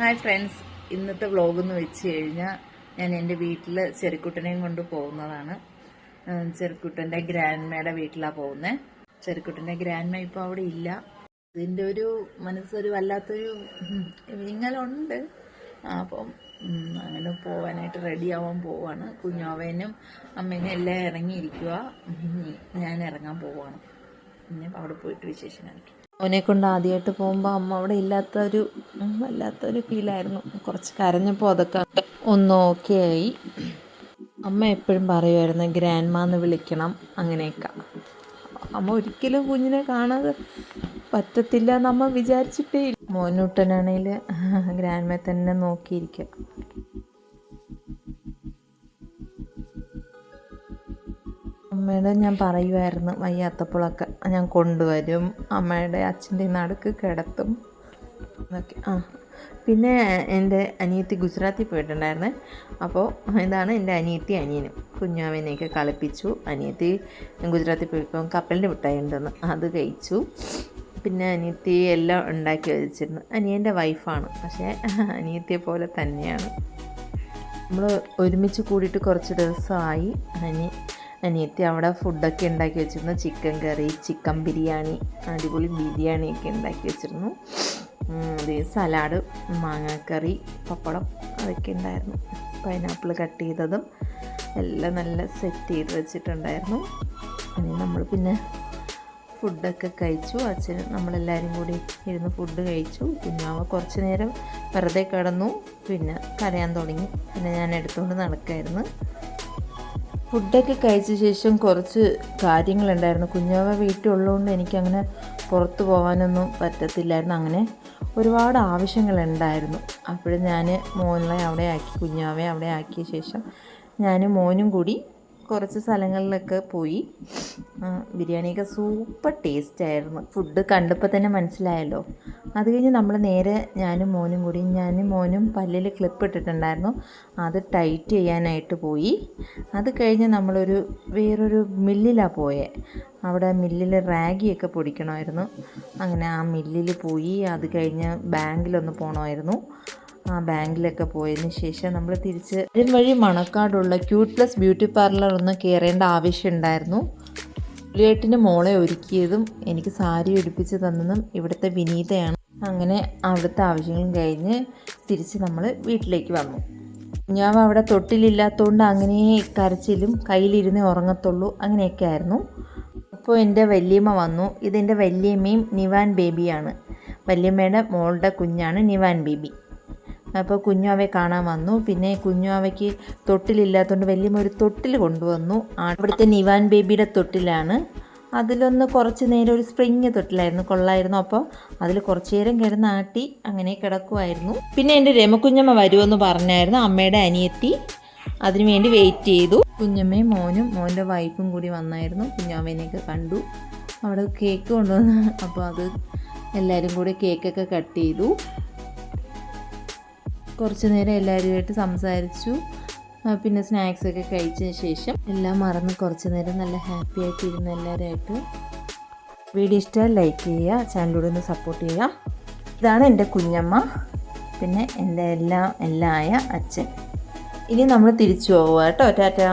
Hi friends ഇന്നത്തെ vlog എന്ന് വെച്ച് കഴിഞ്ഞാൽ ഞാൻ എന്റെ വീട്ടിൽ ചെറുക്കുട്ടനെയും കൊണ്ട് പോകുന്നതാണ്. ചെറുക്കുട്ടന്റെ ഗ്രാൻഡ്മയുടെ വീട്ടിലാണ് പോകുന്നത് ചെറുക്കുട്ടന്റെ ഗ്രാൻഡ്മ ഇപ്പോൾ അവിടെ ഇല്ല. ഇതിന്റെ ഒരു മനസ്സൊരു വല്ലാത്തൊരു നിങ്ങളുണ്ട് അപ്പം അങ്ങനെ പോവാനായിട്ട് റെഡി ആവാൻ പോവാണ്. കുഞ്ഞോവേനും അമ്മേനും എല്ലാം ഇറങ്ങിയിരിക്കുക ഞാൻ ഇറങ്ങാൻ പോവാണ്. പിന്നെ അവിടെ പോയിട്ട് വിശേഷം കാണിക്കാം അവനെ കൊണ്ട് ആദ്യമായിട്ട് പോകുമ്പോൾ അമ്മ അവിടെ ഇല്ലാത്തൊരു വല്ലാത്തൊരു ഫീലായിരുന്നു കുറച്ച് കരഞ്ഞപ്പോൾ അതൊക്കെ ഒന്ന് ഓക്കെ ആയി. അമ്മ എപ്പോഴും പറയുമായിരുന്നു ഗ്രാൻഡ്മ എന്ന് വിളിക്കണം അങ്ങനെയൊക്കെ. അമ്മ ഒരിക്കലും കുഞ്ഞിനെ കാണാതെ പറ്റത്തില്ല എന്ന് അമ്മ വിചാരിച്ചിട്ടേ മോനൂട്ടനാണെങ്കിൽ മോനൂട്ടനാണെങ്കിൽ മേ തന്നെ നോക്കിയിരിക്കുക അമ്മയുടെ ഞാൻ പറയുമായിരുന്നു വയ്യാത്തപ്പോഴൊക്കെ ഞാൻ കൊണ്ടുവരും. അമ്മയുടെ അച്ഛന്റെ നടുക്ക് കിടത്തും എന്നൊക്കെ. ആ പിന്നെ എന്റെ അനിയത്തി ഗുജറാത്തിൽ പോയിട്ടുണ്ടായിരുന്നേ. അപ്പോൾ ഇതാണ് എന്റെ അനിയത്തി അനിയനും. കുഞ്ഞാവിനെയൊക്കെ കളിപ്പിച്ചു. അനിയത്തി ഗുജറാത്തിൽ പോയപ്പോൾ കപ്പലിന്റെ മിഠായി ഉണ്ടെന്ന് അത് കഴിച്ചു. പിന്നെ അനിയത്തി എല്ലാം ഉണ്ടാക്കി വെച്ചിരുന്നു. അനിയന്റെ വൈഫാണ്. പക്ഷേ അനിയത്തിയെ പോലെ തന്നെയാണ്. നമ്മൾ ഒരുമിച്ച് കൂടിയിട്ട് കുറച്ച് ദിവസമായി. അനി അനിയത്തി അവിടെ ഫുഡൊക്കെ ഉണ്ടാക്കി വെച്ചിരുന്നു. ചിക്കൻ കറി ചിക്കൻ ബിരിയാണി അടിപൊളി ബിരിയാണിയൊക്കെ ഉണ്ടാക്കി വെച്ചിരുന്നു. സലാഡ് മാങ്ങാക്കറി പപ്പടം അതൊക്കെ ഉണ്ടായിരുന്നു. പൈനാപ്പിൾ കട്ട് ചെയ്തതും എല്ലാം നല്ല സെറ്റ് ചെയ്ത് വെച്ചിട്ടുണ്ടായിരുന്നു. ഇനി നമ്മൾ പിന്നെ ഫുഡൊക്കെ കഴിച്ചു. അച്ഛൻ നമ്മളെല്ലാവരും കൂടി ഇരുന്ന് ഫുഡ് കഴിച്ചു. കുഞ്ഞാവ കുറച്ച് നേരം വെറുതെ കിടന്നു. പിന്നെ കരയാൻ തുടങ്ങി. പിന്നെ ഞാൻ എടുത്തുകൊണ്ട് നടക്കായിരുന്നു. ഫുഡൊക്കെ കഴിച്ച ശേഷം കുറച്ച് കാര്യങ്ങളുണ്ടായിരുന്നു. കുഞ്ഞാവ വീട്ടിലുള്ളതുകൊണ്ട് എനിക്കങ്ങനെ പുറത്തു പോകാനൊന്നും പറ്റത്തില്ലായിരുന്നു. അങ്ങനെ ഒരുപാട് ആവശ്യങ്ങളുണ്ടായിരുന്നു. അപ്പോൾ ഞാൻ മോനെ അവിടെ ആക്കി കുഞ്ഞാവെ അവിടെ ആക്കിയ ശേഷം ഞാൻ മോനും കൂടി കുറച്ച് സ്ഥലങ്ങളിലൊക്കെ പോയി. ബിരിയാണിയൊക്കെ സൂപ്പർ ടേസ്റ്റ് ആയിരുന്നു. ഫുഡ് കണ്ടപ്പോൾ തന്നെ മനസ്സിലായല്ലോ. അത് കഴിഞ്ഞ് നമ്മൾ നേരെ ഞാനും മോനും കൂടി ഞാനും മോനും പല്ലിൽ ക്ലിപ്പ് ഇട്ടിട്ടുണ്ടായിരുന്നു. അത് ടൈറ്റ് ചെയ്യാനായിട്ട് പോയി. അത് കഴിഞ്ഞ് നമ്മളൊരു വേറൊരു മില്ലിലാണ് പോയത് അവിടെ മില്ലിൽ റാഗിയൊക്കെ പൊടിക്കണമായിരുന്നു. അങ്ങനെ ആ മില്ലിൽ പോയി അത് കഴിഞ്ഞ് ബാങ്കിലൊന്ന് പോകണമായിരുന്നു ആ ബാങ്കിലൊക്കെ പോയതിന് ശേഷം നമ്മൾ തിരിച്ച് അതിന് വഴി മണക്കാടുള്ള ക്യൂട്ട് പ്ലസ് ബ്യൂട്ടി പാർലർ ഒന്ന് കയറേണ്ട ആവശ്യമുണ്ടായിരുന്നു. പുലിയേട്ടിന് മോളെ ഒരുക്കിയതും എനിക്ക് സാരി ഉടുപ്പിച്ച് തന്നതും ഇവിടുത്തെ വിനീതയാണ്. അങ്ങനെ അവിടുത്തെ ആവശ്യങ്ങളും കഴിഞ്ഞ് തിരിച്ച് നമ്മൾ വീട്ടിലേക്ക് വന്നു. ഞാൻ അവിടെ തൊട്ടിലില്ലാത്തതുകൊണ്ട് അങ്ങനെ കരച്ചിലും കയ്യിലിരുന്നേ ഉറങ്ങത്തുള്ളൂ അങ്ങനെയൊക്കെ ആയിരുന്നു. അപ്പോൾ എന്റെ വല്യമ്മ വന്നു. ഇതെന്റെ വല്യമ്മയും നിവാൻ ബേബിയാണ്. വല്യമ്മയുടെ മോളുടെ കുഞ്ഞാണ് നിവാൻ ബേബി. അപ്പോൾ കുഞ്ഞാവെ കാണാൻ വന്നു. പിന്നെ കുഞ്ഞാവയ്ക്ക് തൊട്ടിലില്ലാത്തതുകൊണ്ട് വല്യമ്മ ഒരു തൊട്ടിൽ കൊണ്ടുവന്നു. അവിടുത്തെ നിവാൻ ബേബിയുടെ തൊട്ടിലാണ് അതിലൊന്ന് കുറച്ച് നേരം ഒരു സ്പ്രിങ് തൊട്ടിലായിരുന്നു കൊള്ളായിരുന്നു. അപ്പോൾ അതിൽ കുറച്ച് നേരം കിടന്നാട്ടി അങ്ങനെ കിടക്കുമായിരുന്നു പിന്നെ എന്റെ രമകുഞ്ഞമ്മ വരുമെന്ന് പറഞ്ഞായിരുന്നു അമ്മയുടെ അനിയത്തി. അതിനു വേണ്ടി വെയിറ്റ് ചെയ്തു. കുഞ്ഞമ്മയും മോനും മോന്റെ വൈഫും കൂടി വന്നായിരുന്നു. കുഞ്ഞമ്മേനെയൊക്കെ കണ്ടു. അവിടെ കേക്ക് കൊണ്ടുവന്ന്. അപ്പോൾ അത് എല്ലാവരും കൂടി കേക്കൊക്കെ കട്ട് ചെയ്തു. കുറച്ച് നേരം എല്ലാവരുമായിട്ട് സംസാരിച്ചു. പിന്നെ സ്നാക്സ് ഒക്കെ കഴിച്ചതിന് ശേഷം എല്ലാം മറന്ന് കുറച്ച് നേരം നല്ല ഹാപ്പി ആയിട്ട് ഇരുന്ന എല്ലാവരുമായിട്ട് വീഡിയോ ഇഷ്ടമായി ലൈക്ക് ചെയ്യുക ചാനലിലൂടെ ഒന്ന് സപ്പോർട്ട് ചെയ്യുക. ഇതാണ് എന്റെ കുഞ്ഞമ്മ പിന്നെ എന്റെ എല്ലാം എല്ലാം ആയ അച്ഛൻ. ഇനി നമ്മൾ തിരിച്ചു പോവുക കേട്ടോ. ടാറ്റാ.